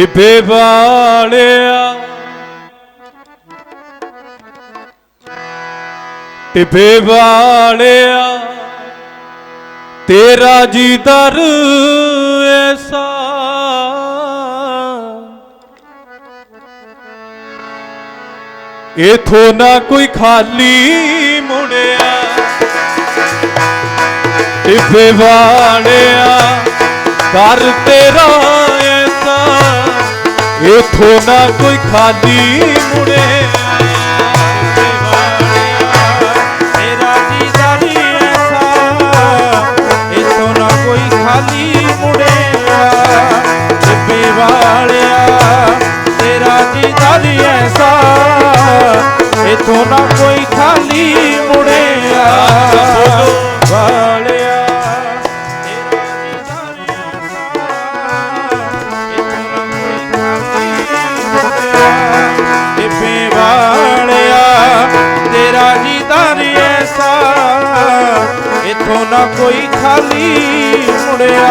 ਟਿੱਬੇ ਵਾਲਿਆ। ਟਿੱਬੇ ਵਾਲਿਆ। ਤੇਰਾ ਜੀ ਦਰ ਐਸਾ। ਇਥੋਂ ਨਾ ਕੋਈ ਖਾਲੀ ਮੁੜਿਆ। ਟਿੱਬੇ ਵਾਲਿਆ ਕਰ ਤੇਰਾ ਇਥੋਂ ਨਾ ਕੋਈ ਖਾਲੀ ਮੁੜੇ। ਤੇਰਾ ਦੀਦਾਰੀ ਐਸਾ, ਇਥੋਂ ਕੋਈ ਖਾਲੀ ਮੁੜਿਆ ਵਾਲਿਆ, ਤੇਰਾ ਦੀਦਾਰੀ ਐਸਾ, ਇਥੋਂ ਨਾ ਕੋਈ ਖਾਲੀ ਕੋਈ ਖਾਲੀ ਮੁੜਿਆ।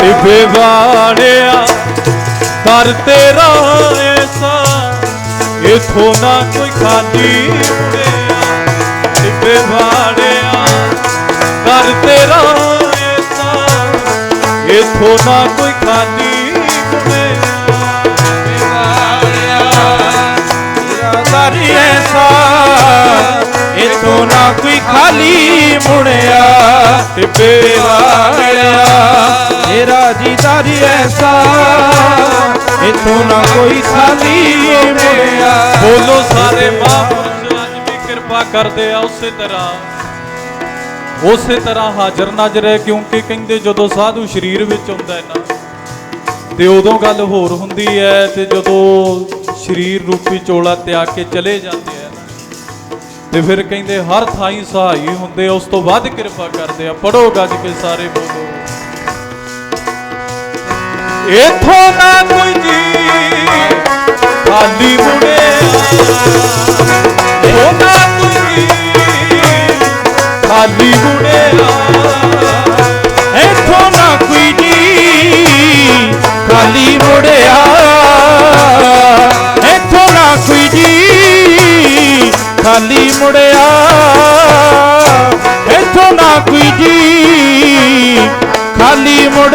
ਟਿੱਬੇ ਵਾਲਿਆ ਕਰ ਤੇਰਾ ਐਸਾ, ਇਥੋਂ ਨਾ ਕੋਈ ਖਾਲੀ ਮੁੜਿਆ। ਟਿੱਬੇ ਵਾਲਿਆ ਕਰ ਤੇਰਾ ਐਸਾ, ਇਥੋਂ ਨਾ ਕੋਈ ਖਾਲੀ ਮੁੜਿਆ। ਕੋਈ ਖਾਲੀ ਮੁੜਿਆ ਟਿੱਬੇ ਵਾਲਿਆ ਤੇਰਾ ਦੀਦਾਰ ਐਸਾ, ਇਥੋਂ ਨਾ ਕੋਈ ਖਾਲੀ ਮੁੜਿਆ ਬੋਲੋ ਸਾਰੇ ਮਹਾਂਪੁਰਸ਼, ਅੱਜ ਵੀ ਕਿਰਪਾ ਕਰਦੇ ਆ ਉਸੇ ਤਰ੍ਹਾਂ। ਉਸੇ ਤਰ੍ਹਾਂ ਹਾਜ਼ਰ ਨਾਜ਼ਰ ਹੈ, ਕਿਉਂਕਿ ਕਹਿੰਦੇ ਜਦੋਂ ਸਾਧੂ ਸਰੀਰ ਵਿੱਚ ਹੁੰਦਾ ਹੈ ਨਾ, ਤੇ ਉਦੋਂ ਗੱਲ ਹੋਰ ਹੁੰਦੀ ਹੈ, ਤੇ ਜਦੋਂ ਸਰੀਰ ਰੂਪੀ ਚੋਲਾ ਤਿਆਗ ਕੇ ਚਲੇ ਜਾਂਦੇ ਤੇ ਫਿਰ ਕਹਿੰਦੇ ਹਰ ਥਾਈ ਸਹਾਈ ਹੁੰਦੇ ਆ, ਉਸ ਤੋਂ ਵੱਧ ਕਿਰਪਾ ਕਰਦੇ ਆ। ਪੜੋ ਗੱਜ ਕੇ ਸਾਰੇ ਬੋਲੋ। ਇਥੋਂ ਨਾ ਕੋਈ ਜੀ ਖਾਲੀ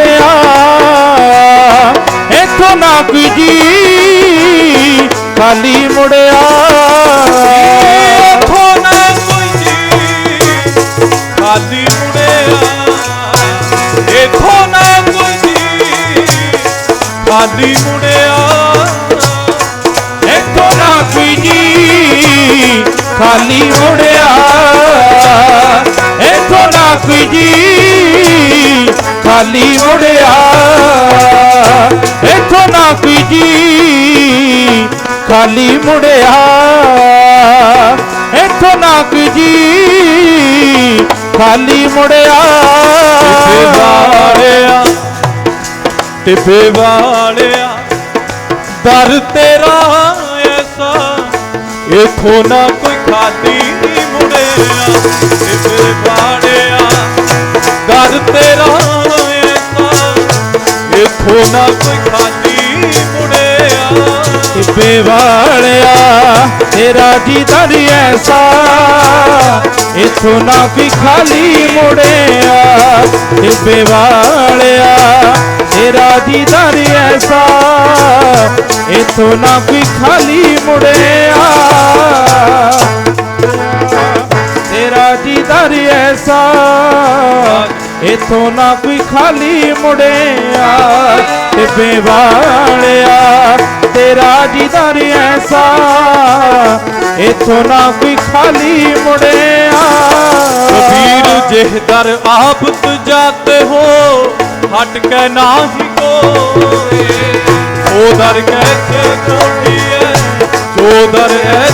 ਖਾਲੀ ਮੁੜਿਆ ਇੱਥੋਂ ਨਾ ਕੋਈ ਜੀ ਖਾਲੀ ਮੁੜਿਆ ਇਥੋਂ ਨਾ ਕੋਈ ਜੀ ਖਾਲੀ ਮੁੜਿਆ ਇਥੋਂ ਨਾ ਕੋਈ ਜੀ ਖਾਲੀ ਮੁੜਿਆ ਇੱਥੋਂ ਨਾ ਕੋਈ ਜੀ ਖਾਲੀ ਮੁੜਿਆ ਇੱਥੋਂ ਨਾ ਕੋਈ ਜੀ ਖਾਲੀ ਮੁੜਿਆ। ਇੱਥੋਂ ਨਾ ਕੋਈ ਜੀ, ਖਾਲੀ ਮੁੜਿਆ। ਇੱਥੋਂ ਨਾ ਕੋਈ ਜੀ, ਖਾਲੀ ਮੁੜਿਆ। ਟਿੱਬੇ ਵਾਲਿਆ ਟਿੱਬੇ ਵਾਲਿਆ, ਦਰ ਤੇਰਾ ਐਸਾ, ਇਥੋਂ ਨਾ ਕੋਈ ਖਾਲੀ ਮੁੜਿਆ। ਟਿੱਬੇ ਵਾਲਿਆ ਦਰ ਤੇਰਾ ਐਸਾ ਇਥੋਂ ਨਾ ਕੋਈ ਖਾਲੀ ਮੁੜਿਆ। ਟਿੱਬੇ ਵਾਲਿਆ ਤੇਰਾ ਦੀਦਾਰ ਐਸਾ। ਇਥੋਂ ਨਾ ਕੋਈ ਖਾਲੀ ਮੁੜਿਆ। ਟਿੱਬੇ ਵਾਲਿਆ ਤੇਰਾ ਦੀਦਾਰ ਐਸਾ। ਇਥੋਂ ਨਾ ਕੋਈ ਖਾਲੀ ਮੁੜਿਆ। ਇਥੋਂ ਨਾ ਕੋਈ ਖਾਲੀ ਮੁੜਿਆ ਤੇ ਬੇਵਾਲਿਆ ਤੇਰਾ ਜੀਦਰ ਐਸਾ। ਇਥੋਂ ਨਾ ਕੋਈ ਖਾਲੀ ਮੁੜਿਆ ਕਬੀਰ ਜਿਹ ਦਰ ਆਪ ਤੁਜਾਤੇ ਹੋ, ਹਟ ਕੇ ਨਾ ਨਾਹੀ ਕੋਏ। ਉਹ ਦਰ ਕੈ ਕੋਠੀ ਜੋ ਦਰ ਐ